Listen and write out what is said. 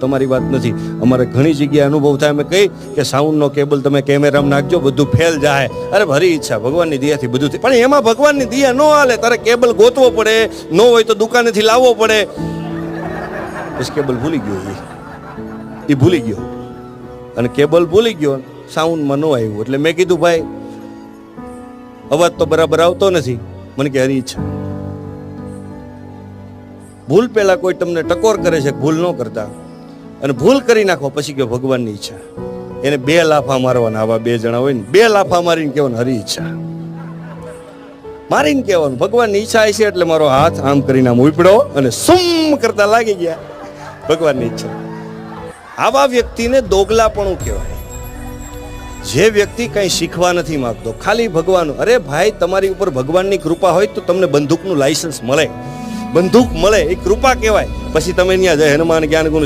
તમારી વાત નથી. અમારે ઘણી જગ્યાએ અનુભવ થાય. અમે કહી કે સાઉન્ડનો કેબલ તમે કેમેરામાં નાખજો, બધું ફેલ જાય. અરે, ભરી ઈચ્છા, ભગવાનની દયાથી બધું થાય. પણ એમાં ભગવાનની દયા ન હાલે. તારે કેબલ ગોતવો પડે. ન હોય તો દુકાનેથી લાવવો પડે. પછી કેબલ ભૂલી ગયો એ. એ ભૂલી ગયો. અને કેબલ ભૂલી ગયો સાઉન્ડમાં ન આવ્યું. એટલે મેં કીધું, ભાઈ, અવાજ તો બરાબર આવતો નથી. મને કે હરી ઈચ્છા. ભૂલ પહેલા કોઈ તમને ટકોર કરે છે ભૂલ ન કરતા. અને ભૂલ કરી નાખો, પછી કે ભગવાનની ઈચ્છા. એને બે લાફા મારવાના, આવા બે જણા હોય ને, બે લાફા મારીને કહેવાનું, હરી ઈચ્છા. મારીને કહેવાનું, ભગવાનની ઈચ્છા છે એટલે મારો હાથ આમ કરીને આમ ઉપડો અને સુમ કરતા લાગી ગયા. ભગવાનની ઈચ્છા. આવા વ્યક્તિને દોગલાપણું કહેવાય. જે વ્યક્તિ કંઈ શીખવા નથી માગતો, ખાલી ભગવાન, અરે ભાઈ, તમારી ઉપર ભગવાનની કૃપા હોય તો તમને બંદૂકનું લાયસન્સ મળે. બંદૂક મળે, એ કૃપા કહેવાય. પછી તમે ત્યાં જાય હનુમાન જ્ઞાન ગુણ